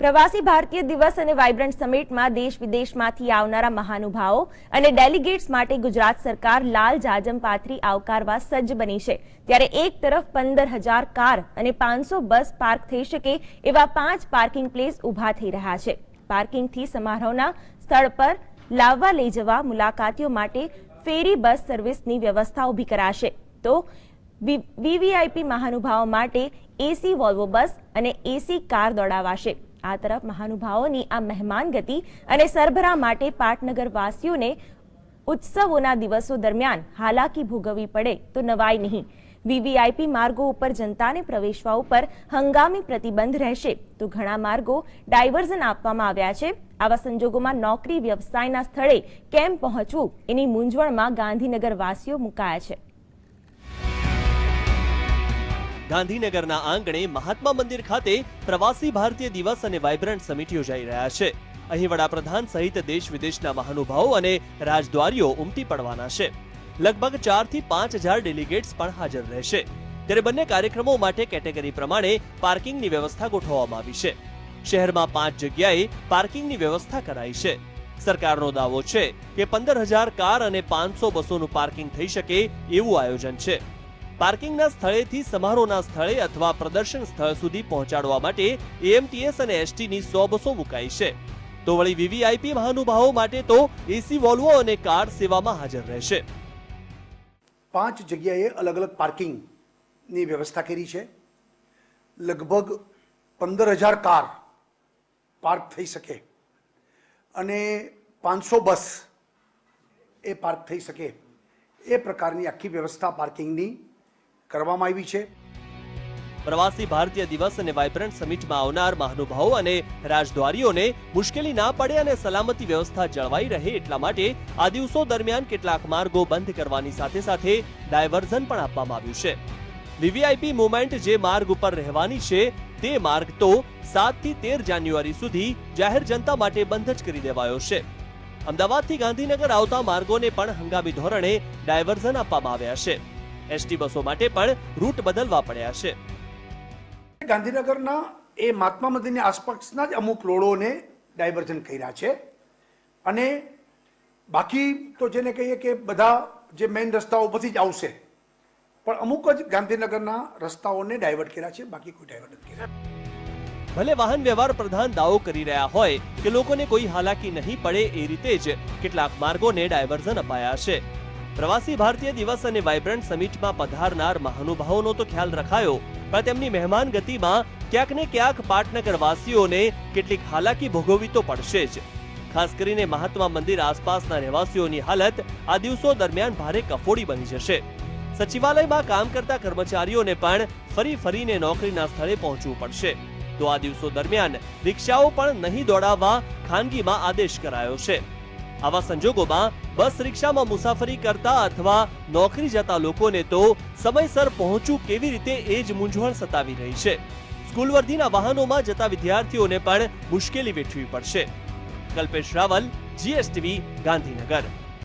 પ્રવાસી ભારતીય દિવસ અને વાઇબ્રન્ટ સમિટમાં દેશ વિદેશમાંથી આવનારા મહાનુભાવો અને ડેલિગેટ્સ માટે ગુજરાત સરકાર લાલ જાજમ પાથરી આવકારવા સજ્જ બની છે. ત્યારે એક તરફ પંદર હજાર કાર અને પાંચસો બસ પાર્ક થઈ શકે એવા પાંચ પાર્કિંગ પ્લેસ ઊભા થઈ રહ્યા છે. પાર્કિંગથી સમારોહના સ્થળ પર લાવવા લઈ જવા મુલાકાતીઓ માટે ફેરી બસ સર્વિસની વ્યવસ્થા ઊભી કરાશે. તો વીવીઆઈપી મહાનુભાવો માટે એસી વોલ્વો બસ અને એસી કાર દોડાવાશે. આ તરફ મહાનુભાવોની આ મહેમાન ગતિ અને સરભરા માટે પાટનગર વાસીઓને ઉત્સવોના દિવસો દરમિયાન હાલાકી ભોગવવી પડે તો નવાઈ નહીં. વીવીઆઈપી માર્ગો ઉપર જનતાને પ્રવેશવા ઉપર હંગામી પ્રતિબંધ રહેશે તો ઘણા માર્ગો ડાયવર્ઝન આપવામાં આવ્યા છે. આવા સંજોગોમાં નોકરી વ્યવસાયના સ્થળે કેમ પહોંચવું એની મૂંઝવણમાં ગાંધીનગર વાસીઓ મુકાયા છે. ગાંધીનગરના આંગણે મહાત્મા મંદિર ખાતે પ્રવાસી ભારતીય દિવસ અને વાઇબ્રન્ટ સમિટ યોજાઈ રહ્યા છે. અહીં વડાપ્રધાન સહિત દેશ વિદેશના મહાનુભાવો અને રાજદ્વારીઓ ઉમટી પડવાના છે. લગભગ ચારથી પાંચ હજાર ડેલિગેટ્સ પણ હાજર રહેશે. ત્યારે બંને કાર્યક્રમો માટે કેટેગરી પ્રમાણે પાર્કિંગની વ્યવસ્થા ગોઠવવામાં આવી છે. શહેરમાં પાંચ જગ્યાએ પાર્કિંગની વ્યવસ્થા કરાઈ છે. સરકારનો દાવો છે કે પંદર હજાર કાર અને પાંચસો બસોનું પાર્કિંગ થઈ શકે એવું આયોજન છે. પાર્કિંગના સ્થળેથી સમારોહના સ્થળે અથવા પ્રદર્શન સ્થળ સુધી પહોંચાડવા માટે એએમટીએસ અને એસટીની સો બસો મુકાઈ છે. તો વળી વીવીઆઈપી મહાનુભાવો માટે તો એસી વોલ્વો અને કાર સેવામાં હાજર રહેશે. પાંચ જગ્યાએ અલગ અલગ પાર્કિંગની વ્યવસ્થા કરી છે. લગભગ પંદર હજાર કાર પાર્ક થઈ શકે અને પાંચસો બસ એ પાર્ક થઈ શકે એ પ્રકારની આખી વ્યવસ્થા પાર્કિંગની કરવામાં આવી છે. પ્રવાસી ભારતીય દિવસ અને વાઇબ્રન્ટ સમિટમાં આવનાર મહાનુભાવો અને રાજદ્વારીઓને મુશ્કેલી ના પડે અને સલામતી વ્યવસ્થા જળવાઈ રહે એટલા માટે આ દિવસો દરમિયાન કેટલાક માર્ગો બંધ કરવાની સાથે સાથે ડાયવર્ઝન પણ આપવામાં આવ્યું છે. વીવીઆઈપી મુવમેન્ટ જે માર્ગ ઉપર રહેવાની છે, તે માર્ગ તો સાતથી તેર જાન્યુઆરી સુધી જાહેર જનતા માટે બંધ જ કરી દેવાયો છે. અમદાવાદથી ગાંધીનગર આવતા માર્ગોને પણ હંગામી ધોરણે ડાયવર્ઝન આપવામાં આવ્યા છે. એસટી બસો માટે પણ રૂટ બદલવા પડ્યા છે. ગાંધીનગરના એ મહાત્મા મંદિરની આસપાસના જ અમુક રોડોને ડાયવર્ઝન કર્યા છે. અને બાકી તો જેને કહીએ કે બધા જે મેઇન રસ્તાઓ પરથી જ આવશે. પણ અમુક જ ગાંધીનગરના રસ્તાઓને ડાયવર્ટ કર્યા છે બાકી કોઈ ડાયવર્ટ નથી કર્યા. ભલે વાહન વ્યવહાર પ્રધાન દાવો કરી રહ્યા હોય કે લોકોને કોઈ હાલાકી નહીં પડે એ રીતે જ કેટલાક માર્ગોને ડાયવર્ઝન અપાયા છે. પ્રવાસી ભારતીય દિવસ અને વાઇબ્રન્ટ સમિટમાં પધારનાર મહાનુભાવોનો તો ખ્યાલ રખાયો, પણ તેમની મહેમાન ગતિમાં ક્યાંક ને ક્યાંક પાટનગર વાસીઓને કેટલીક હાલાકી ભોગવવી તો પડશે જ. ખાસ કરીને મહાત્મા મંદિર આસપાસના રહેવાસીઓની હાલત આ દિવસો દરમિયાન ભારે કફોડી બની જશે. સચિવાલયમાં કામ કરતા કર્મચારીઓને પણ ફરી ફરીને નોકરીના સ્થળે પહોંચવું પડશે. તો આ દિવસો દરમિયાન રિક્ષાઓ પણ નહીં દોડાવવા ખાનગીમાં આદેશ કરાયો છે. આવા સંજોગોમાં બસ રિક્ષામાં મુસાફરી કરતા અથવા નોકરી જતા લોકોને તો સમયસર પહોંચવું કેવી રીતે એ જ મૂંઝવણ સતાવી રહી છે. સ્કૂલ વર્ધીના વાહનોમાં જતા વિદ્યાર્થીઓને પણ મુશ્કેલી વેઠવી પડશે. કલ્પેશ રાવલ, જીએસટીવી, ગાંધીનગર.